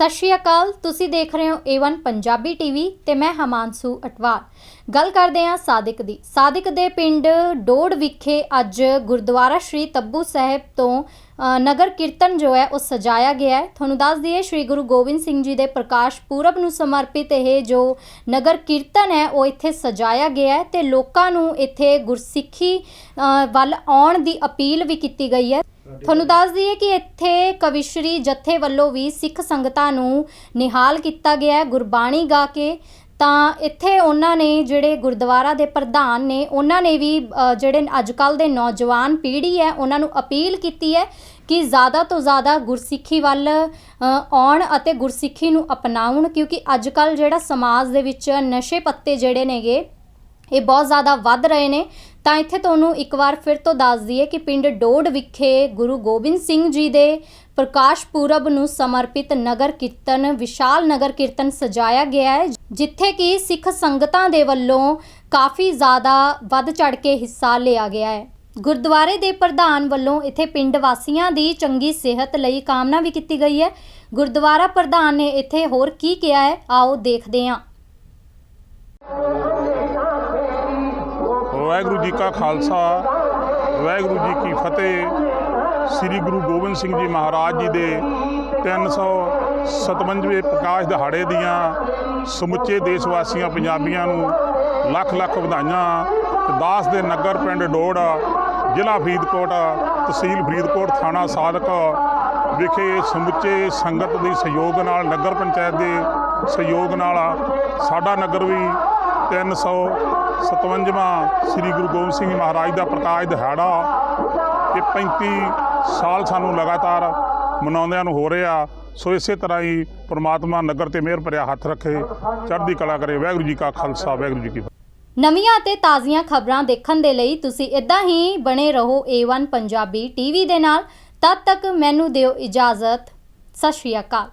ਸਤਿ ਸ਼੍ਰੀ ਅਕਾਲ, ਤੁਸੀਂ ਦੇਖ ਰਹੇ ਹੋ A1 ਪੰਜਾਬੀ ਟੀਵੀ ਤੇ ਮੈਂ ਹਮਾਂਸੂ ਅਟਵਾਲ। ਗੱਲ ਕਰਦੇ ਹਾਂ ਸਾਦਿਕ ਦੀ। ਸਾਦਿਕ ਦੇ ਪਿੰਡ ਡੋੜ ਵਿਖੇ ਅੱਜ ਗੁਰਦੁਆਰਾ ਸ਼੍ਰੀ ਤੱਬੂ ਸਾਹਿਬ ਤੋਂ ਨਗਰ ਕੀਰਤਨ ਜੋ ਹੈ, ਉਹ ਸਜਾਇਆ ਗਿਆ ਹੈ। ਤੁਹਾਨੂੰ ਦੱਸ ਦਈਏ, ਸ਼੍ਰੀ ਗੁਰੂ ਗੋਬਿੰਦ ਸਿੰਘ ਜੀ ਦੇ ਪ੍ਰਕਾਸ਼ ਪੁਰਬ ਨੂੰ ਸਮਰਪਿਤ ਇਹ ਜੋ ਨਗਰ ਕੀਰਤਨ ਹੈ, ਉਹ ਇੱਥੇ ਸਜਾਇਆ ਗਿਆ ਹੈ ਤੇ ਲੋਕਾਂ ਨੂੰ ਇੱਥੇ ਗੁਰਸਿੱਖੀ ਵੱਲ ਆਉਣ ਦੀ ਅਪੀਲ ਵੀ ਕੀਤੀ ਗਈ ਹੈ। ਤੁਹਾਨੂੰ ਦੱਸ ਦਈਏ ਕਿ ਇੱਥੇ ਕਵਿਸ਼ਰੀ ਜਥੇ ਵੱਲੋਂ ਵੀ ਸਿੱਖ ਸੰਗਤਾਂ ਨੂੰ ਨਿਹਾਲ ਕੀਤਾ ਗਿਆ ਹੈ ਗੁਰਬਾਣੀ ਗਾ ਕੇ। ਤਾਂ ਇੱਥੇ ਉਹਨਾਂ ਨੇ ਜਿਹੜੇ ਗੁਰਦੁਆਰਾ ਦੇ ਪ੍ਰਧਾਨ ਨੇ ਉਹਨਾਂ ਨੇ ਵੀ ਅ, ਜਿਹੜੇ ਅੱਜ ਕੱਲ ਦੇ ਨੌਜਵਾਨ ਪੀੜ੍ਹੀ ਹੈ ਉਹਨਾਂ ਨੂੰ ਅਪੀਲ ਕੀਤੀ ਹੈ ਕਿ ਜ਼ਿਆਦਾ ਤੋਂ ਜ਼ਿਆਦਾ ਗੁਰਸਿੱਖੀ ਵੱਲ ਅ, ਆਉਣ ਅਤੇ ਗੁਰਸਿੱਖੀ ਨੂੰ ਅਪਣਾਉਣ ਕਿਉਂਕਿ ਅੱਜ ਕੱਲ ਜਿਹੜਾ ਸਮਾਜ ਦੇ ਵਿੱਚ ਨਸ਼ੇ ਪੱਤੇ ਜਿਹੜੇ ਨੇਗੇ ਇਹ ਬਹੁਤ ਜ਼ਿਆਦਾ ਵੱਧ ਰਹੇ ਨੇ। ਤਾਂ ਇੱਥੇ ਤੁਹਾਨੂੰ ਇੱਕ ਵਾਰ ਫਿਰ ਤੋਂ ਦੱਸ ਦਈਏ ਕਿ ਪਿੰਡ ਡੋੜ ਵਿਖੇ ਗੁਰੂ ਗੋਬਿੰਦ ਸਿੰਘ ਜੀ ਦੇ ਪ੍ਰਕਾਸ਼ ਪੁਰਬ ਨੂੰ ਸਮਰਪਿਤ ਨਗਰ ਕੀਰਤਨ, ਵਿਸ਼ਾਲ ਨਗਰ ਕੀਰਤਨ ਸਜਾਇਆ ਗਿਆ ਹੈ, ਜਿੱਥੇ ਕਿ ਸਿੱਖ ਸੰਗਤਾਂ ਦੇ ਵੱਲੋਂ ਕਾਫੀ ਜ਼ਿਆਦਾ ਵੱਧ ਚੜ ਕੇ ਹਿੱਸਾ ਲਿਆ ਗਿਆ ਹੈ। ਗੁਰਦੁਆਰੇ ਦੇ ਪ੍ਰਧਾਨ ਵੱਲੋਂ ਇੱਥੇ ਪਿੰਡ ਵਾਸੀਆਂ ਦੀ ਚੰਗੀ ਸਿਹਤ ਲਈ ਕਾਮਨਾ ਵੀ ਕੀਤੀ ਗਈ ਹੈ। ਗੁਰਦੁਆਰਾ ਪ੍ਰਧਾਨ ਨੇ ਇੱਥੇ ਹੋਰ ਕੀ ਕਿਹਾ ਹੈ, ਆਓ ਦੇਖਦੇ ਹਾਂ। ਵਾਹਿਗੁਰੂ ਜੀ ਕਾ ਖਾਲਸਾ, ਵਾਹਿਗੁਰੂ ਜੀ ਕੀ ਫਤਿਹ। ਸ੍ਰੀ ਗੁਰੂ ਗੋਬਿੰਦ ਸਿੰਘ ਜੀ ਮਹਾਰਾਜ ਜੀ ਦੇ 357ਵੇਂ ਪ੍ਰਕਾਸ਼ ਦਿਹਾੜੇ ਦੀਆਂ ਸਮੁੱਚੇ ਦੇਸ਼ ਵਾਸੀਆਂ ਪੰਜਾਬੀਆਂ ਨੂੰ ਲੱਖ ਲੱਖ ਵਧਾਈਆਂ। ਤੇ ਦਾਸ ਦੇ ਨਗਰ ਪਿੰਡ ਡੋੜ, ਜ਼ਿਲ੍ਹਾ ਫਰੀਦਕੋਟ, ਤਹਿਸੀਲ ਫਰੀਦਕੋਟ ਥਾਣਾ ਸਾਦਕ ਵਿਖੇ ਸਮੁੱਚੇ ਸੰਗਤ ਦੇ ਸਹਿਯੋਗ ਨਾਲ, ਨਗਰ ਪੰਚਾਇਤ ਦੇ ਸਹਿਯੋਗ ਨਾਲ ਸਾਡਾ ਨਗਰ ਵੀ 357ਵਾਂ ਸ੍ਰੀ ਗੁਰੂ ਗੋਬਿੰਦ ਸਿੰਘ ਮਹਾਰਾਜ ਦਾ ਪ੍ਰਕਾਸ਼ ਦਿਹਾੜਾ, ਇਹ 35 ਸਾਲ ਸਾਨੂੰ ਲਗਾਤਾਰ ਮਨਾਉਂਦਿਆਂ ਨੂੰ ਹੋ ਰਿਹਾ। ਸੋ ਇਸੇ ਤਰ੍ਹਾਂ ਹੀ ਪ੍ਰਮਾਤਮਾ ਨਗਰ ਤੇ ਮਿਹਰ ਭਰਿਆ ਹੱਥ ਰੱਖੇ, ਚੜ੍ਹਦੀ ਕਲਾ ਕਰੇ। ਵਾਹਿਗੁਰੂ ਜੀ ਕਾ ਖਾਲਸਾ, ਵਾਹਿਗੁਰੂ ਜੀ ਕੀ ਫਤਿਹ। ਨਵੀਆਂ ਅਤੇ ਤਾਜ਼ੀਆਂ ਖਬਰਾਂ ਦੇਖਣ ਦੇ ਲਈ ਤੁਸੀਂ ਇਦਾਂ ਹੀ ਬਣੇ ਰਹੋ A1 ਪੰਜਾਬੀ ਟੀਵੀ ਦੇ ਨਾਲ। ਤਦ ਤੱਕ ਮੈਨੂੰ ਦਿਓ ਇਜਾਜ਼ਤ। ਸਤਿ ਸ਼੍ਰੀ ਅਕਾਲ।